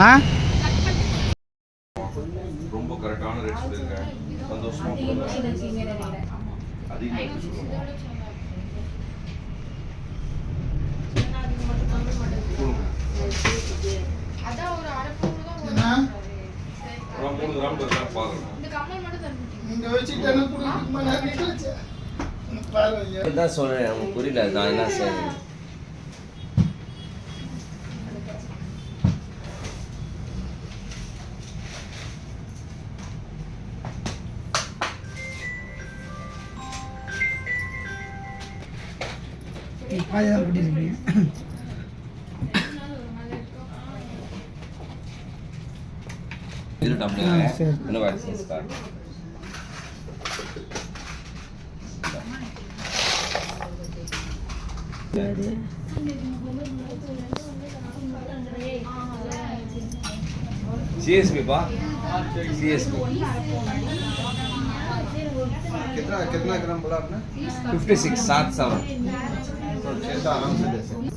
ஆ? ரொம்ப கரெக்டான ரேட் சொல்லியிருக்கேன் சந்தோஷமா தான் சொல்றேன் அவனுக்கு புரியல நான் என்ன செய்யணும் பாதி தான் கட்டியிருக்கீங்க இது कितना कितना ग्राम बोला आपने फिफ्टी सिक्स सात सेवन तो छः सौ आराम से दे सकते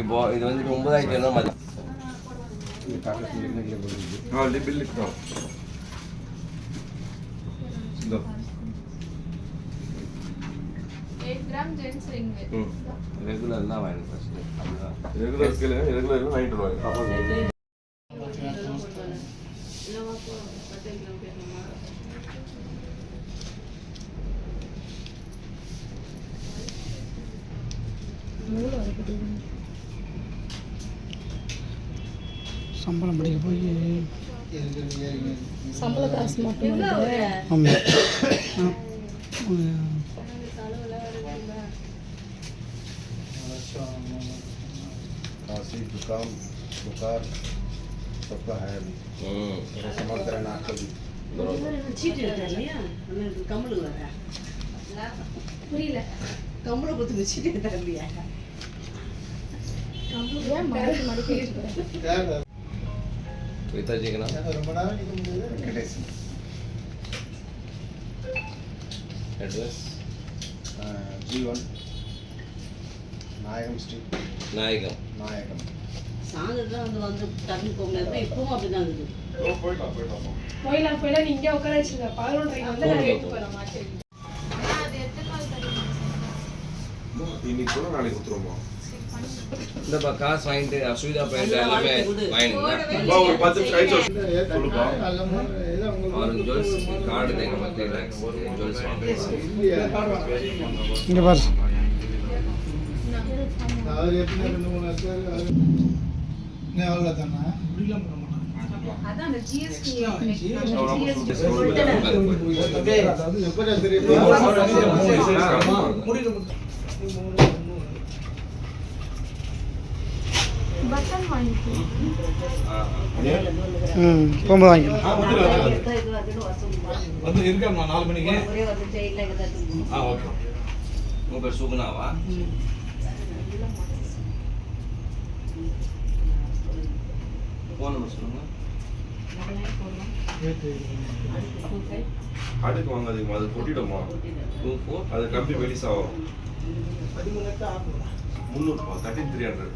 இப்போ இது வந்து ஒன்பதாயிரத்தி எழுநூறு மாதிரி ये कागज लिखने के लिए बोल दीजिए हाँ लिख बिल लिख रहा हूँ लो எயிட் கிராம் ஜென்ஸ் ரிங் ம் ரெகுலர் தான் வாங்கணும் ஃபஸ்ட்டு रेगुलर के लिए रेगुलर में नाइट रॉयल சம்பளம் படிக்க போய் சம்பள காசு மட்டும் இல்லை ஆமாம் खांसी जुकाम बुखार सबका है अभी ம் थोड़ा संभाल कर रहना आपको भी சீட்டு எடுத்தா இல்லையா உனக்கு கம்மலு வர புரியல கம்மலை பற்றி சீட்டு எடுத்தா இல்லையா ஏன் மடிக்கு கீதாஜிங்கண்ணா ரொம்ப நாள் வெங்கடேசன் அட்ரஸ் ஜீவன் நாயகம். ஸ்ட்ரீட் நாயகம் நாயகம் சாயந்தரம் வந்து வந்து தண்ணி போங்க இப்பவும் அப்படிதான் இருக்குது. போயிடலாம் போயிடலாம். உட்கார வச்சுருங்க. பதினொன்றரை இன்னைக்கு கூட நாளைக்கு இந்த பா காசு வாங்கிட்டு அசுவிதா போயிட்டு எல்லாமே வாங்கிட்டு ஜுவல்ஸ் கார்டு தேங்க மற்ற லேக்ஸ் ஜுவல்ஸ் இங்கே பாரு ம் போகும்போது வாங்கிக்கலாம். வந்து நாலு மணிக்கு. ஆ ஓகே. உங்கள் பேர் சுகுணாவா? ஃபோன் நம்பர் சொல்லுங்கள் அடுக்கு வாங்காதீங்கம்மா அது கொட்டிடுமா டூ ஃபோர் அது கம்பி பதிமூணு ஆகும் முந்நூறுபா thirteen three hundred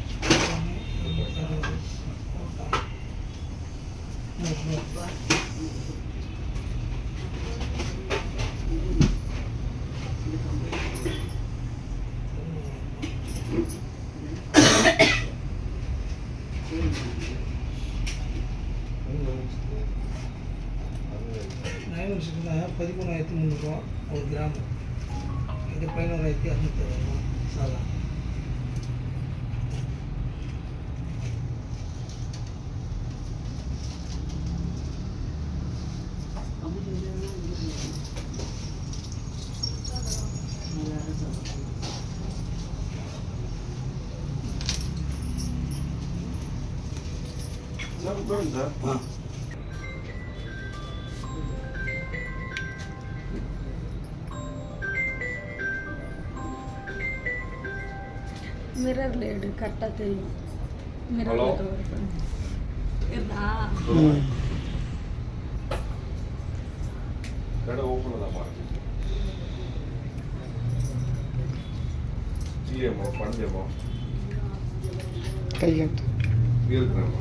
நைன் வருஷத்துல பதிமூணாயிரத்தி முந்நூறுரூவா ஒரு கிராம் இது பதினோராயிரத்தி அறுநூத்தி அறுபது மிரர்ல எடு கரெக்டா தெரியும் Hello? இருந்தா. கடை ஓப்பனில் தான் பாருங்க ஜிஎம்ஓ பஞ்சமோ? கையெழுத்து. இருக்கிறேன்